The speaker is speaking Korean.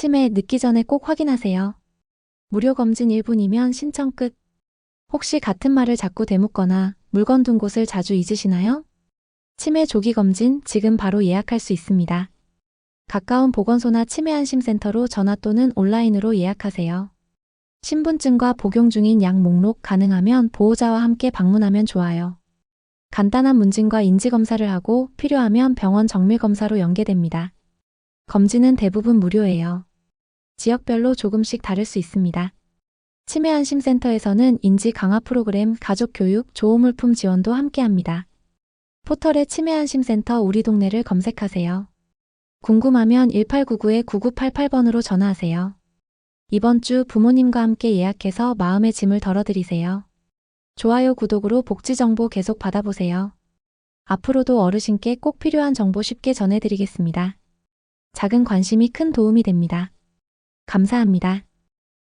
치매 늦기 전에 꼭 확인하세요. 무료 검진 1분이면 신청 끝. 혹시 같은 말을 자꾸 되묻거나 물건 둔 곳을 자주 잊으시나요? 치매 조기 검진 지금 바로 예약할 수 있습니다. 가까운 보건소나 치매 안심센터로 전화 또는 온라인으로 예약하세요. 신분증과 복용 중인 약 목록 가능하면 보호자와 함께 방문하면 좋아요. 간단한 문진과 인지검사를 하고 필요하면 병원 정밀검사로 연계됩니다. 검진은 대부분 무료예요. 지역별로 조금씩 다를 수 있습니다. 치매 안심센터에서는 인지 강화 프로그램, 가족 교육, 조호물품 지원도 함께합니다. 포털에 치매 안심센터 우리 동네를 검색하세요. 궁금하면 1899-9988번으로 전화하세요. 이번 주 부모님과 함께 예약해서 마음의 짐을 덜어드리세요. 좋아요, 구독으로 복지 정보 계속 받아보세요. 앞으로도 어르신께 꼭 필요한 정보 쉽게 전해드리겠습니다. 작은 관심이 큰 도움이 됩니다. 감사합니다.